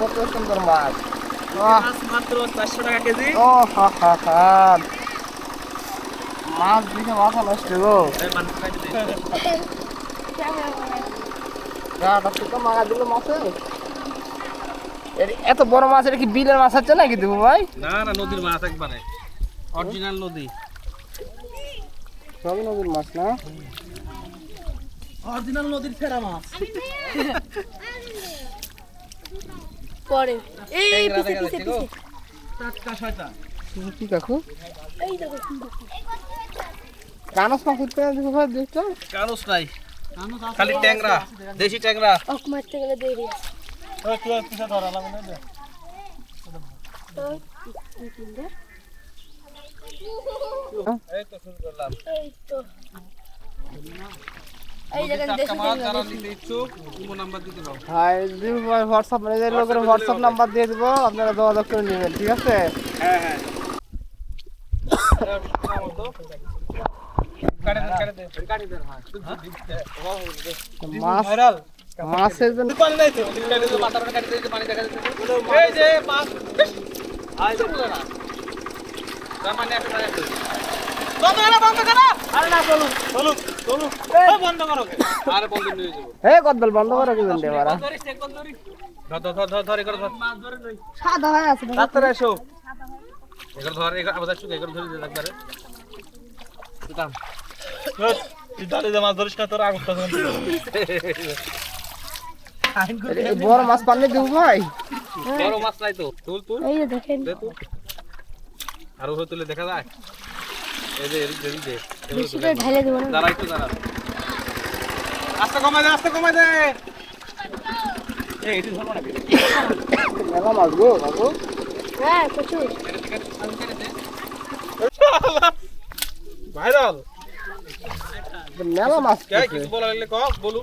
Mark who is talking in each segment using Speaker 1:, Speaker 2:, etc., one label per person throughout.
Speaker 1: কত সুন্দর মাছ।
Speaker 2: মাত্র চারশো টাকা কেজি।
Speaker 1: ও হা হা হা। মাছ দেখে মাথা নষ্ট গো।
Speaker 2: এই বান খাইতে দে।
Speaker 1: গাটা থেকে মাগা দিল মাছে। এত বড় মাছ এটা কি বিলের মাছ আছে নাকি দেবো ভাই?
Speaker 2: না না নদীর মাছ একবারে। অরিজিনাল নদী।
Speaker 1: সবই নদীর মাছ না?
Speaker 2: অরিজিনাল নদীর ফেরা মাছ।
Speaker 3: পরে। এই পিছে পিছে পিছে।
Speaker 2: টাটকা শয়তান।
Speaker 1: কি কাকু
Speaker 3: এই দেখো
Speaker 1: কানস মাছ উঠতে দেখো দেখছ?
Speaker 2: কানুস নাই। খালি ট্যাংরা দেশি ট্যাংরা।
Speaker 3: অক মারতে গেলে দেরি আছে তো, তিন তিনটে।
Speaker 2: এই তো শুরু করলাম।
Speaker 3: এই তো।
Speaker 1: হোয়াটসঅ্যাপ লোকের হোয়াটসঅ্যাপ নাম্বার দিয়ে দিব আপনারা যোগাযোগ করে নেবেন ঠিক আছে?
Speaker 2: হ্যাঁ হ্যাঁ। হ্যাঁ
Speaker 1: মাছের জন্য
Speaker 2: পানি নাই তো? কাটে দেন মাথার কাটে দেন পানি দেখা যাচ্ছে এই যে মাছ। আই না।
Speaker 1: বড় মাছ পানলে দিব ভাই?
Speaker 2: বড় মাছ নাই তো। তুল তুল।
Speaker 3: এই দেখেন।
Speaker 2: আর ওগুলো তুলে দেখা যায়? এই যে এদিক দে, এদিক দে এগুলো
Speaker 3: বেশি
Speaker 2: তুলে
Speaker 3: করে ঢেলে দেবো না।
Speaker 2: দাঁড়া একটু দাঁড়া। আস্তে কমাই দে আস্তে কমাই দে। এই এটি ধরবো না
Speaker 1: মেলা মাছ গো বাবু
Speaker 3: হ্যাঁ প্রচুর।
Speaker 2: ভাইরাল।
Speaker 1: মেলা মাছ
Speaker 2: কিছু বলা লাগলে ক বলু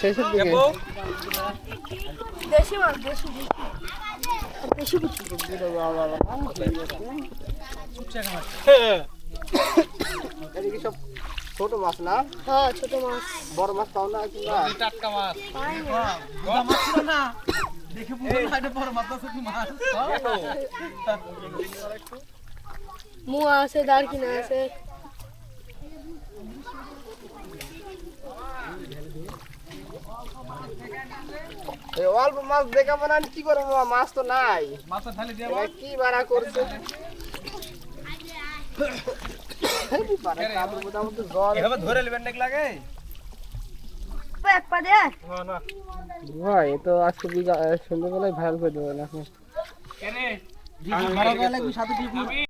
Speaker 1: শেষের দিকে।
Speaker 3: দেশি মাছ দেশি।
Speaker 1: সব ছোট
Speaker 3: হ্যাঁ। ছোট মাছ
Speaker 1: বড় মাছ না কিংবা
Speaker 3: না মুয়া আছে দারকিনা আছে।
Speaker 1: অল্প মাছ দেখা মানে আমি কি করব? মাছ তো নাই। কি বাড়া করছে?
Speaker 2: ধরে নেবেন নাকি লাগে?
Speaker 3: এক পা দে।
Speaker 2: না না।
Speaker 1: ভাই তো আজকে সন্ধ্যাবেলায় ভাইরাল করে দেবেন এখন